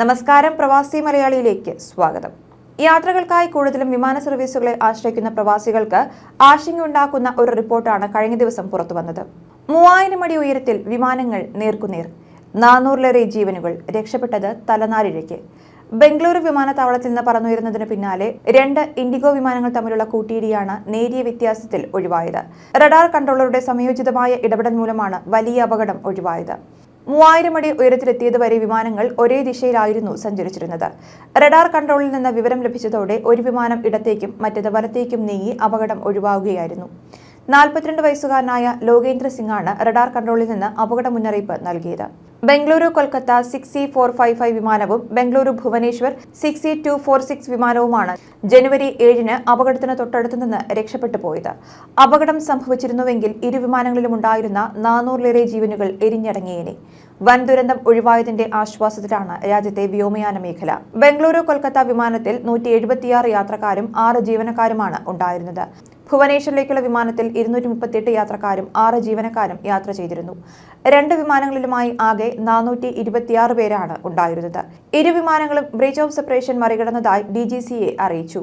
നമസ്കാരം പ്രവാസി മലയാളിയിലേക്ക് സ്വാഗതം. യാത്രകൾക്കായി കൂടുതലും വിമാന സർവീസുകളെ ആശ്രയിക്കുന്ന പ്രവാസികൾക്ക് ആശങ്കയുണ്ടാക്കുന്ന ഒരു റിപ്പോർട്ടാണ് കഴിഞ്ഞ ദിവസം പുറത്തു വന്നത്. മൂവായിരം അടി ഉയരത്തിൽ വിമാനങ്ങൾ നേർക്കുനേർ. നാനൂറിലേറെ ജീവനുകൾ രക്ഷപ്പെട്ടത് തലനാരിഴയ്ക്ക്. ബംഗളൂരു വിമാനത്താവളത്തിൽ നിന്ന് പറന്നുയരുന്നതിന് പിന്നാലെ രണ്ട് ഇൻഡിഗോ വിമാനങ്ങൾ തമ്മിലുള്ള കൂട്ടിയിടിയാണ് നേരിയ വ്യത്യാസത്തിൽ ഒഴിവായത്. റഡാർ കൺട്രോളറുടെ സംയോജിതമായ ഇടപെടൽ മൂലമാണ് വലിയ അപകടം ഒഴിവായത്. മൂവായിരം അടി ഉയരത്തിലെത്തിയതുവരെ വിമാനങ്ങൾ ഒരേ ദിശയിലായിരുന്നു സഞ്ചരിച്ചിരുന്നത്. റഡാർ കൺട്രോളിൽ നിന്ന് വിവരം ലഭിച്ചതോടെ ഒരു വിമാനം ഇടത്തേക്കും മറ്റേത് വലത്തേക്കും നീങ്ങി അപകടം ഒഴിവാകുകയായിരുന്നു. നാൽപ്പത്തിരണ്ട് വയസ്സുകാരനായ ലോകേന്ദ്ര സിംഗാണ് റഡാർ കൺട്രോളിൽ നിന്ന് അപകട മുന്നറിയിപ്പ് നൽകിയത്. Bengaluru Kolkata six C four five five വിമാനവും Bengaluru Bhubaneswar six C two four six വിമാനവുമാണ് ജനുവരി ഏഴിന് അപകടത്തിന് തൊട്ടടുത്തു നിന്ന് രക്ഷപ്പെട്ടു പോയത്. അപകടം സംഭവിച്ചിരുന്നുവെങ്കിൽ ഇരു വിമാനങ്ങളിലും ഉണ്ടായിരുന്ന നാനൂറിലേറെ ജീവനുകൾ എരിഞ്ഞടങ്ങിയേനെ. വൻ ദുരന്തം ഒഴിവായതിന്റെ ആശ്വാസത്തിലാണ് രാജ്യത്തെ വ്യോമയാന മേഖല. ബംഗളൂരു കൊൽക്കത്ത വിമാനത്തിൽ നൂറ്റി എഴുപത്തിയാറ് യാത്രക്കാരും ആറ് ജീവനക്കാരുമാണ് ഉണ്ടായിരുന്നത്. ഭുവനേശ്വറിലേക്കുള്ള വിമാനത്തിൽ ഇരുന്നൂറ്റി മുപ്പത്തിയെട്ട് യാത്രക്കാരും ആറ് ജീവനക്കാരും യാത്ര ചെയ്തിരുന്നു. രണ്ട് വിമാനങ്ങളിലുമായി ആകെ നാനൂറ്റി ഇരുപത്തിയാറ് പേരാണ് ഉണ്ടായിരുന്നത്. ഇരു വിമാനങ്ങളും ബ്രിഡ്ജ് ഓഫ് സെപ്പറേഷൻ മറികടന്നതായി ഡി അറിയിച്ചു.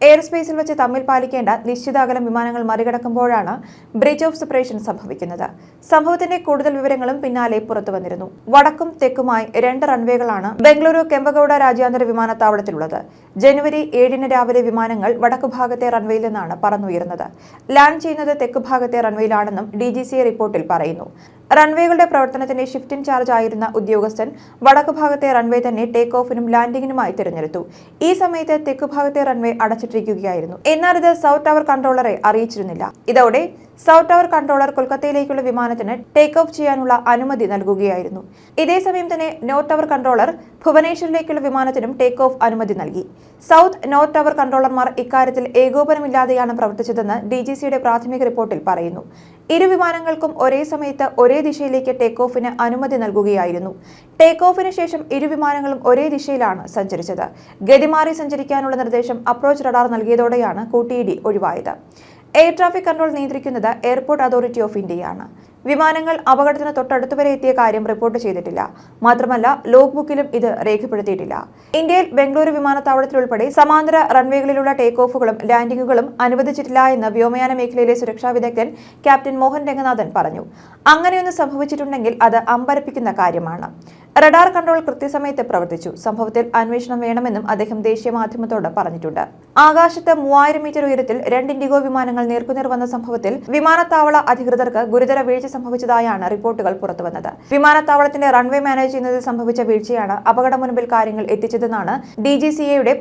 എയർ സ്പേസിൽ വെച്ച് തമ്മിൽ പാലിക്കേണ്ട നിശ്ചിത അകലം വിമാനങ്ങൾ മറികടക്കുമ്പോഴാണ് ബ്രിഡ്ജ് ഓഫ് സെപ്പറേഷൻ സംഭവിക്കുന്നത്. സംഭവത്തിന്റെ കൂടുതൽ വിവരങ്ങളും പിന്നാലെ പുറത്തു വന്നിരുന്നു. വടക്കും തെക്കുമായി രണ്ട് റൺവേകളാണ് ബംഗളൂരു കെമ്പഗൌഡ രാജ്യാന്തര വിമാനത്താവളത്തിലുള്ളത്. ജനുവരി ഏഴിന് രാവിലെ വിമാനങ്ങൾ വടക്കു ഭാഗത്തെ റൺവേയിൽ നിന്നാണ് പറന്നുയരുന്നത്. ലാൻഡ് ചെയ്യുന്നത് തെക്കു ഭാഗത്തെ റൺവേയിലാണെന്നും ഡി റിപ്പോർട്ടിൽ പറയുന്നു. റൺവേകളുടെ പ്രവർത്തനത്തിന്റെ ഷിഫ്റ്റ് ഇൻചാർജ് ആയിരുന്ന ഉദ്യോഗസ്ഥൻ വടക്കു ഭാഗത്തെ റൺവേ തന്നെ ടേക്ക് ഓഫിനും ലാൻഡിങ്ങിനുമായി തിരഞ്ഞെടുത്തു. ഈ സമയത്ത് തെക്ക് ഭാഗത്തെ റൺവേ അടച്ചിട്ടിരിക്കുകയായിരുന്നു. എന്നാൽ ഇത് സൗത്ത് ടവർ കൺട്രോളറെ അറിയിച്ചിരുന്നില്ല. ഇതോടെ സൗത്ത് ടവർ കൺട്രോളർ കൊൽക്കത്തയിലേക്കുള്ള വിമാനത്തിന് ടേക്ക് ഓഫ് ചെയ്യാനുള്ള അനുമതി നൽകുകയായിരുന്നു. ഇതേസമയം തന്നെ നോർത്ത് ടവർ കൺട്രോളർ ഭുവനേശ്വറിലേക്കുള്ള വിമാനത്തിനും ടേക്ക് ഓഫ് അനുമതി നൽകി. സൗത്ത് നോർത്ത് ടവർ കൺട്രോളർമാർ ഇക്കാര്യത്തിൽ ഏകോപനമില്ലാതെയാണ് പ്രവർത്തിച്ചതെന്ന് ഡി പ്രാഥമിക റിപ്പോർട്ടിൽ പറയുന്നു. ഇരു വിമാനങ്ങൾക്കും ഒരേ സമയത്ത് ഒരേ ദിശയിലേക്ക് ടേക്ക് ഓഫിന് അനുമതി നൽകുകയായിരുന്നു. ടേക്ക് ഓഫിന് ശേഷം ഇരു വിമാനങ്ങളും ഒരേ ദിശയിലാണ് സഞ്ചരിച്ചത്. ഗതിമാറി സഞ്ചരിക്കാനുള്ള നിർദ്ദേശം അപ്രോച്ച് റഡാർ നൽകിയതോടെയാണ് കൂട്ടിയിടി ഒഴിവായത്. എയർ ട്രാഫിക് കൺട്രോൾ നിയന്ത്രിക്കുന്നത് എയർപോർട്ട് അതോറിറ്റി ഓഫ് ഇന്ത്യയാണ് വിമാനങ്ങൾ അപകടത്തിന് തൊട്ടടുത്ത് വരെ എത്തിയ കാര്യം റിപ്പോർട്ട് ചെയ്തിട്ടില്ല. മാത്രമല്ല ലോഗ് ബുക്കിലും ഇത് രേഖപ്പെടുത്തിയിട്ടില്ല. ഇന്ത്യയിൽ ബംഗളൂരു വിമാനത്താവളത്തിലുൾപ്പെടെ സമാന്തര റൺവേകളിലുള്ള ടേക്ക് ഓഫുകളും ലാൻഡിംഗുകളും അനുവദിച്ചിട്ടില്ല എന്ന് വ്യോമയാന മേഖലയിലെ സുരക്ഷാ വിദഗ്ധൻ ക്യാപ്റ്റൻ മോഹൻ രംഗനാഥൻ പറഞ്ഞു. അങ്ങനെയൊന്ന് സംഭവിച്ചിട്ടുണ്ടെങ്കിൽ അത് അമ്പരപ്പിക്കുന്ന കാര്യമാണ്. റഡാർ കൺട്രോൾ കൃത്യസമയത്ത് പ്രവർത്തിച്ചു. സംഭവത്തിൽ അന്വേഷണം വേണമെന്നും അദ്ദേഹം ദേശീയ മാധ്യമത്തോട് പറഞ്ഞിട്ടുണ്ട്. ആകാശത്ത് മൂവായിരം മീറ്റർ ഉയരത്തിൽ രണ്ട് ഇൻഡിഗോ വിമാനങ്ങൾ നേർക്കുനേർ വന്ന സംഭവത്തിൽ വിമാനത്താവള അധികൃതർക്ക് ഗുരുതര വീഴ്ച സംഭവിച്ചതായാണ് റിപ്പോർട്ടുകൾ പുറത്തുവന്നത്. വിമാനത്താവളത്തിന്റെ റൺവേ മാനേജ് ചെയ്യുന്നതിൽ സംഭവിച്ച വീഴ്ചയാണ് അപകട മുൻപിൽ കാര്യങ്ങൾ എത്തിച്ചതെന്നാണ് ഡി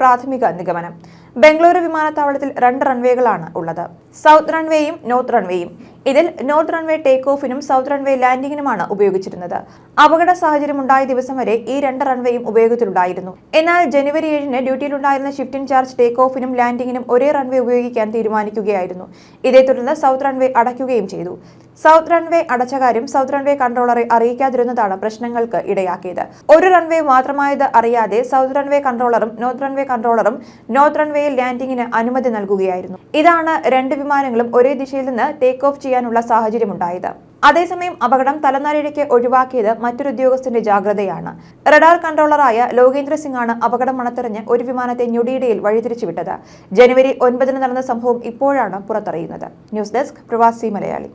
പ്രാഥമിക നിഗമനം. ബംഗളൂരു വിമാനത്താവളത്തിൽ രണ്ട് റൺവേകളാണ് ഉള്ളത്. സൗത്ത് റൺവേയും നോർത്ത് റൺവേയും. ഇതിൽ നോർത്ത് റൺവേ ടേക്ക് ഓഫിനും സൗത്ത് റൺവേ ലാൻഡിങ്ങിനുമാണ് ഉപയോഗിച്ചിരുന്നത്. അപകട സാഹചര്യം ഉണ്ടായ ദിവസം വരെ ഈ രണ്ട് റൺവേയും ഉപയോഗത്തിലുണ്ടായിരുന്നു. എന്നാൽ ജനുവരി ഏഴിന് ഡ്യൂട്ടിയിലുണ്ടായിരുന്ന ഷിഫ്റ്റ് ഇൻചാർജ് ടേക്ക് ഓഫിനും ലാൻഡിങ്ങിനും ഒരേ റൺവേ ഉപയോഗിക്കാൻ തീരുമാനിക്കുകയായിരുന്നു. ഇതേ തുടർന്ന് സൗത്ത് റൺവേ അടയ്ക്കുകയും ചെയ്തു. സൗത്ത് റൺവേ അടച്ച കാര്യം സൗത്ത് റൺവേ കൺട്രോളറെ അറിയിക്കാതിരുന്നതാണ് പ്രശ്നങ്ങൾക്ക് ഇടയാക്കിയത്. ഒരു റൺവേ മാത്രമായത് അറിയാതെ സൗത്ത് റൺവേ കൺട്രോളറും നോർത്ത് റൺവേ കൺട്രോളറും നോർത്ത് റൺവേയിൽ ലാൻഡിങ്ങിന് അനുമതി നൽകുകയായിരുന്നു. ഇതാണ് രണ്ട് വിമാനങ്ങളും ഒരേ ദിശയിൽ നിന്ന് ടേക്ക് ഓഫ് ചെയ്യാനുള്ള സാഹചര്യമുണ്ടായത്. അതേസമയം അപകടം തലനാരിഴയ്ക്ക് ഒഴിവാക്കിയത് മറ്റൊരു ഉദ്യോഗസ്ഥന്റെ ജാഗ്രതയാണ്. റഡാർ കൺട്രോളറായ ലോകേന്ദ്ര സിംഗാണ് അപകടം മണത്തെറിഞ്ഞ് ഒരു വിമാനത്തെ ഞൊടിയിടയിൽ വഴിതിരിച്ചുവിട്ടത് ജനുവരി ഒൻപതിന് നടന്ന സംഭവം ഇപ്പോഴാണ് പുറത്തറിയുന്നത്. ന്യൂസ് ഡെസ്ക് പ്രവാസി മലയാളി.